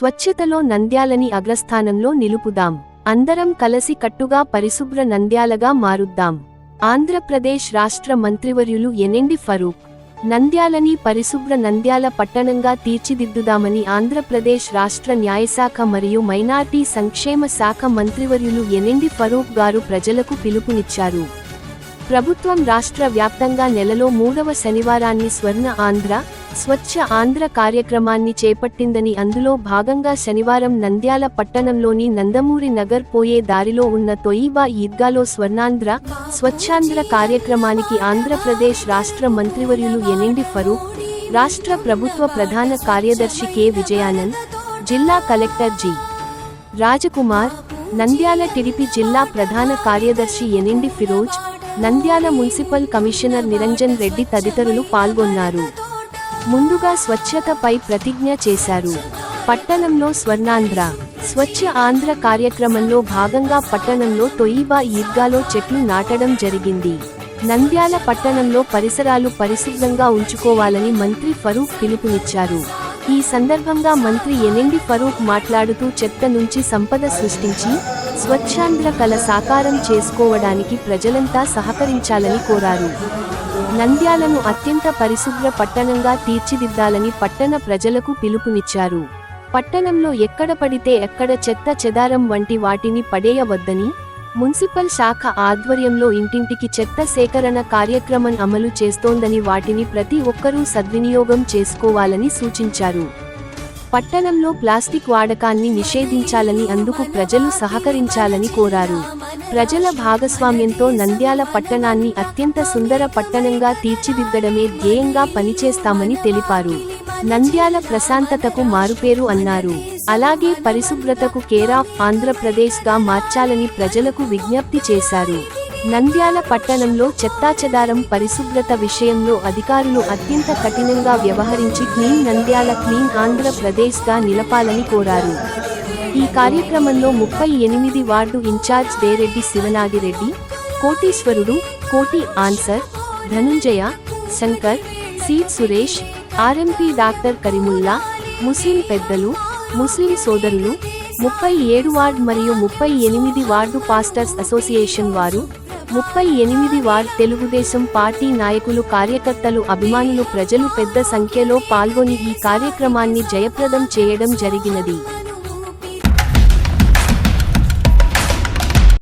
స్వచ్ఛతలో నంద్యాలని అగ్రస్థానంలో నిలుపుదాం. అందరం కలసి కట్టుగా పరిశుభ్ర నంద్యాలగా మారుద్దాం. ఆంధ్రప్రదేశ్ రాష్ట్ర మంత్రివర్యులు ఎనెండి ఫరూక్ నంద్యాలని పరిశుభ్ర నంద్యాల పట్టణంగా తీర్చిదిద్దుదామని ఆంధ్రప్రదేశ్ రాష్ట్ర న్యాయశాఖ మరియు మైనార్టీ సంక్షేమ శాఖ మంత్రివర్యులు ఎనెండి ఫరూక్ గారు ప్రజలకు పిలుపునిచ్చారు. ప్రభుత్వం రాష్ట్ర వ్యాప్తంగా నెలలో మూడవ శనివారాన్ని స్వర్ణ ఆంధ్ర స్వచ్ఛ ఆంధ్ర కార్యక్రమాన్ని చేపట్టిందని అందులో భాగంగా శనివారం నంద్యాల పట్టణంలోని నందమూరి నగర్ పోయే దారిలో ఉన్న తొయిబా ఈద్గాలో స్వర్ణాంధ్ర స్వచ్ఛాంధ్ర కార్యక్రమానికి ఆంధ్రప్రదేశ్ రాష్ట్ర మంత్రివర్యులు ఎనెండి ఫరూక్ రాష్ట్ర ప్రభుత్వ ప్రధాన కార్యదర్శి కె విజయానంద్ జిల్లా collector G Rajkumar Nandyal TDP జిల్లా ప్రధాన కార్యదర్శి NMD Firoz Nandyal municipal commissioner Niranjan Reddy తదితరులు పాల్గొన్నారు. ముందుగా స్వచ్ఛతపై ప్రతిజ్ఞ చేశారు. పట్టణంలో స్వర్ణాంధ్ర స్వచ్ఛ ఆంధ్ర కార్యక్రమంలో భాగంగా పట్టణంలో తొయిబా ఈద్గాలో చెట్లు నాటడం జరిగింది. నంద్యాల పట్టణంలో పరిసరాలు పరిశుభ్రంగా ఉంచుకోవాలని మంత్రి ఫరూక్ పిలుపునిచ్చారు. ఈ సందర్భంగా మంత్రి ఎనెండి ఫరూక్ మాట్లాడుతూ చెత్త నుంచి సంపద సృష్టించి స్వచ్ఛాంధ్ర కళ సాకారం చేసుకోవడానికి ప్రజలంతా సహకరించాలని కోరారు. నంద్యాలను అత్యంత పరిశుభ్ర పట్టణంగా తీర్చిదిద్దాలని పట్టణ ప్రజలకు పిలుపునిచ్చారు. పట్టణంలో ఎక్కడ పడితే ఎక్కడ చెత్త చెదారం వంటి వాటిని పడేయవద్దని మున్సిపల్ శాఖ ఆధ్వర్యంలో ఇంటింటికి చెత్త సేకరణ కార్యక్రమం అమలు చేస్తోందని వాటిని ప్రతి ఒక్కరూ సద్వినియోగం చేసుకోవాలని సూచించారు. పట్టణంలో ప్లాస్టిక్ వాడకాన్ని నిషేధించాలని అందుకు ప్రజలు సహకరించాలని కోరారు. ప్రజల భాగస్వామ్యంతో నంద్యాల పట్టణాన్ని అత్యంత సుందర పట్టణంగా తీర్చిదిద్దడమే ధ్యేయంగా పనిచేస్తామని తెలిపారు. నంద్యాల ప్రశాంతతకు మారుపేరు అన్నారు. అలాగే పరిశుభ్రతకు కేర్ ఆఫ్ ఆంధ్రప్రదేశ్గా మార్చాలని ప్రజలకు విజ్ఞప్తి చేశారు. నంద్యాల పట్టణంలో చెత్తాచెదారం పరిశుభ్రత విషయంలో అధికారులు అత్యంత కఠినంగా వ్యవహరించి క్లీన్ నంద్యాల క్లీన్ ఆంధ్రప్రదేశ్గా నిలపాలని కోరారు. ఈ కార్యక్రమంలో ముప్పై ఎనిమిది వార్డు ఇన్ఛార్జ్ దేరెడ్డి శివనాగిరెడ్డి కోటీశ్వరుడు కోటి answer Dhanunjaya Shankar seed Suresh RMP doctor Karimulla ముస్లిం పెద్దలు ముస్లిం సోదరులు ముప్పై ఏడు వార్డ్ మరియు ముప్పై ఎనిమిది వార్డు పాస్టర్స్ అసోసియేషన్ వారు ముప్పై ఎనిమిది వార్డ్ తెలుగుదేశం పార్టీ నాయకులు కార్యకర్తలు అభిమానులు ప్రజలు పెద్ద సంఖ్యలో పాల్గొని ఈ కార్యక్రమాన్ని జయప్రదం చేయడం జరిగినది.